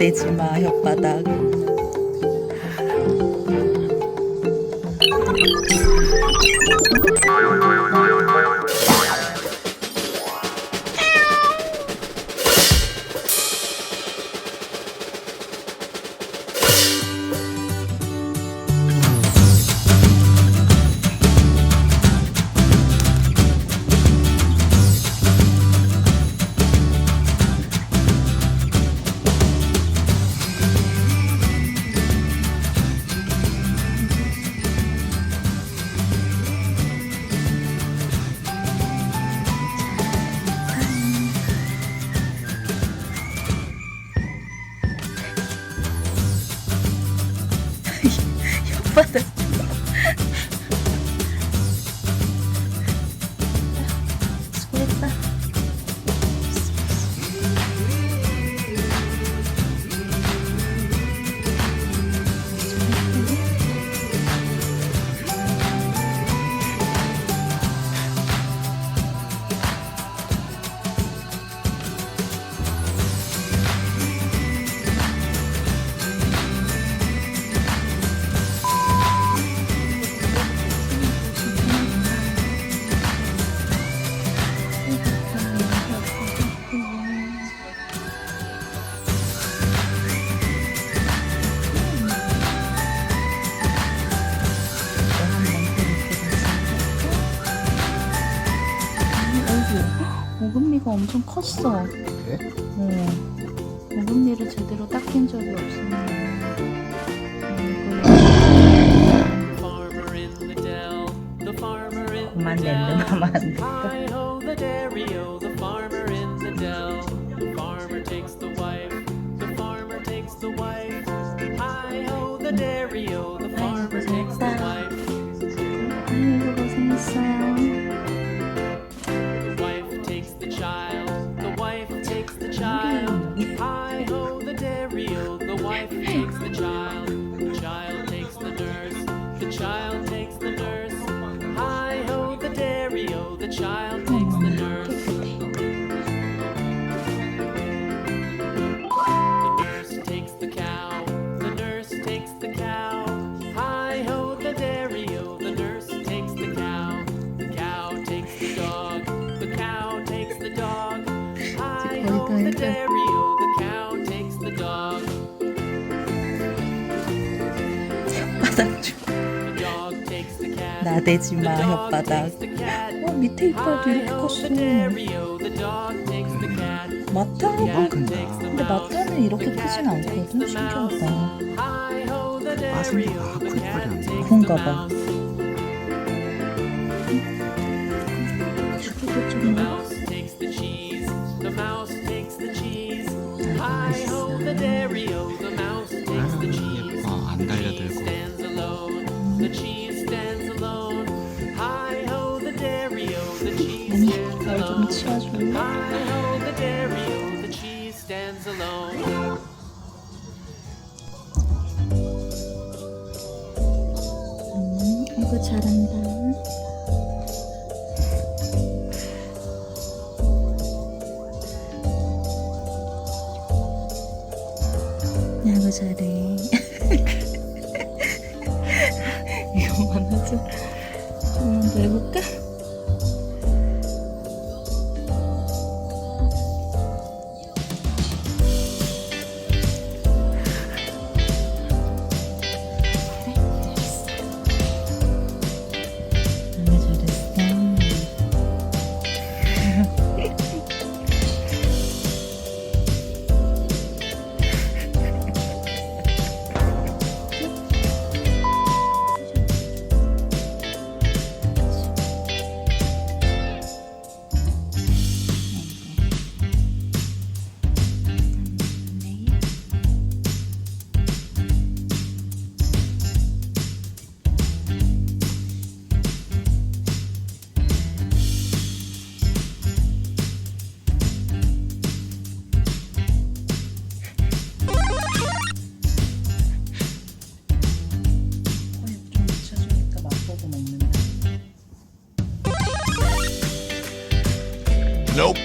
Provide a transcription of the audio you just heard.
떼지마 혓바닥 不 어금니가 엄청 컸어. 그래? 어. 어금니를 제대로 닦인 적이 없으니. farmer in the dell, the farmer in 그만 될까? Hi ho the farmer in the child takes the nurse. The nurse takes the cow, the nurse takes the cow. Hi ho the dairy-o, the nurse takes the cow. The cow takes the dog, the cow takes the dog. Hi ho the dairy-o, the cow takes the dog. 혓바닥 좀 The dog takes the cat. 나대지 The 마 dog 혓바닥. 어 밑에 이빨도 이렇게 컸어. the dairy-o, the dog takes the cat. 마타? Cat 큰다. takes the 근데. 마타는 이렇게 크진 않거든. 신기하다. 아, 클 cat 거리 안 the 그런가 봐. 잘한다. 아이고 잘해. 이거만 하자. 조금만 더 해볼까? Nope.